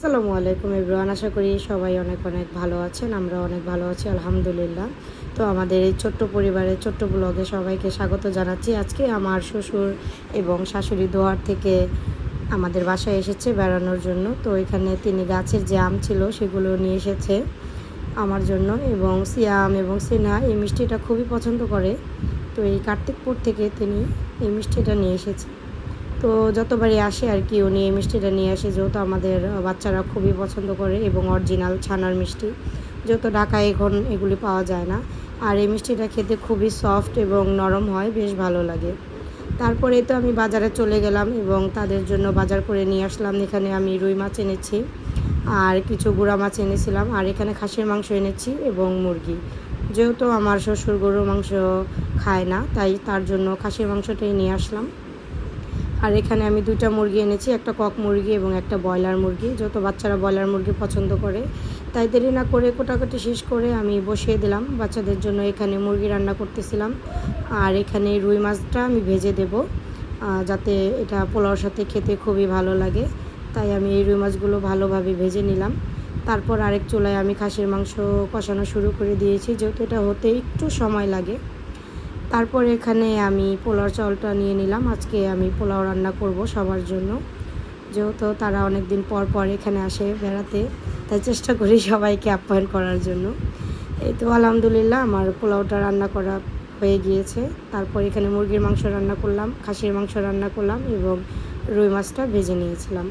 আসসালামু আলাইকুম এভরিওয়ান, আশা করি সবাই অনেক অনেক ভালো আছেন, আমরা অনেক ভালো আছি, আলহামদুলিল্লাহ। তো আমাদের এই ছোট্ট পরিবারের ছোট্ট ব্লগে সবাইকে স্বাগত জানাচ্ছি। আজকে আমার শ্বশুর এবং শাশুড়ি দোয়ার থেকে আমাদের বাসায় এসেছে বেড়ানোর জন্য। তো এখানে তিনি গাছের যে আম ছিল সেগুলো নিয়ে এসেছে আমার জন্য এবং সিয়াম এবং সিনহা এই মিষ্টিটা খুবই পছন্দ করে। তো এই কার্তিকপুর থেকে তিনি এই মিষ্টিটা নিয়ে এসেছে। তো যতবারই আসে আর কি, উনি এই মিষ্টিটা নিয়ে আসে, যেহেতু আমাদের বাচ্চারা খুবই পছন্দ করে এবং অরিজিনাল ছানার মিষ্টি। যেহেতু ঢাকায় এখন এগুলি পাওয়া যায় না। আর এই মিষ্টিটা খেতে খুবই সফট এবং নরম হয়, বেশ ভালো লাগে। তারপরে তো আমি বাজারে চলে গেলাম এবং তাদের জন্য বাজার করে নিয়ে আসলাম। এখানে আমি রুই মাছ এনেছি আর কিছু গুঁড়া মাছ এনেছিলাম আর এখানে খাসির মাংস এনেছি এবং মুরগি। যেহেতু আমার শ্বশুর গরুর মাংস খায় না, তাই তার জন্য খাসির মাংসটাই নিয়ে আসলাম। আর এখানে আমি দুটা মুরগি এনেছি, একটা কক মুরগি এবং একটা ব্রয়লার মুরগি। যত বাচ্চারা ব্রয়লার মুরগি পছন্দ করে, তাই দেরি না করে কোটাকুটি শেষ করে আমি বসিয়ে দিলাম। বাচ্চাদের জন্য এখানে মুরগি রান্না করতেছিলাম। আর এখানে রুই মাছটা আমি ভেজে দেব যাতে এটা পোলাওর সাথে খেতে খুবই ভালো লাগে। তাই আমি এই রুই মাছগুলো ভালোভাবে ভেজে নিলাম। তারপর আরেক চুলায় আমি খাসির মাংস কষানো শুরু করে দিয়েছি, যেহেতু এটা হতে একটু সময় লাগে। তারপর এখানে আমি পোলাও চাউলটা নিয়ে নিলাম। আজকে আমি পোলাও রান্না করব সবার জন্য। যেহেতু তারা অনেক দিন পর পর এখানে আসে বেড়াতে, তাই চেষ্টা করি সবাইকে আপ্যায়ন করার জন্য। এই তো আলহামদুলিল্লাহ আমার পোলাওটা রান্না করা হয়ে গিয়েছে। তারপর এখানে মুরগির মাংস রান্না করলাম, খাসির মাংস রান্না করলাম এবং রুই মাছটা ভেজে নিয়েছিলাম।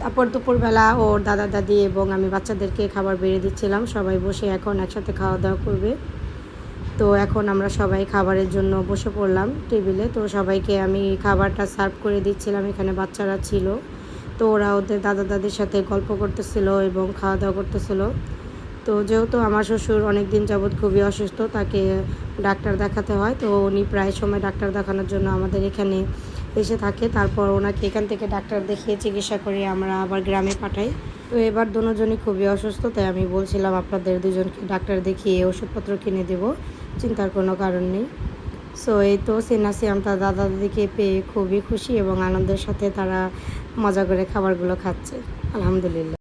তারপর দুপুরবেলা ওর দাদা দাদি এবং আমি বাচ্চাদেরকে খাবার বেড়ে দিচ্ছিলাম। সবাই বসে এখন একসাথে খাওয়া দাওয়া করবে। তো এখন আমরা সবাই খাবারের জন্য বসে পড়লাম টেবিলে। তো সবাইকে আমি খাবারটা সার্ভ করে দিচ্ছিলাম, এখানে বাচ্চারা ছিল। তো ওরা ওদের দাদা দাদির সাথে গল্প করতেছিল এবং খাওয়া দাওয়া করতেছিল। তো যেহেতু আমার শ্বশুর অনেক দিন যাবৎ খুবই অসুস্থ, তাকে ডাক্তার দেখাতে হয়। তো উনি প্রায় সময় ডাক্তার দেখানোর জন্য আমাদের এখানে এসে থাকে। তারপর ওনাকে এখান থেকে ডাক্তার দেখিয়ে চিকিৎসা করে আমরা আবার গ্রামে পাঠাই। তো এবার দুজনই খুবই অসুস্থ, তাই আমি বলছিলাম আপনাদের দুজনকে ডাক্তার দেখিয়ে ওষুধপত্র কিনে দেবো। চিন্তার কোনো কারণ নেই। সো এই তো সিনাসিয়াম তার দাদা দাদিকে পেয়ে খুবই খুশি এবং আনন্দের সাথে তারা মজা করে খাবারগুলো খাচ্ছে। আলহামদুলিল্লাহ।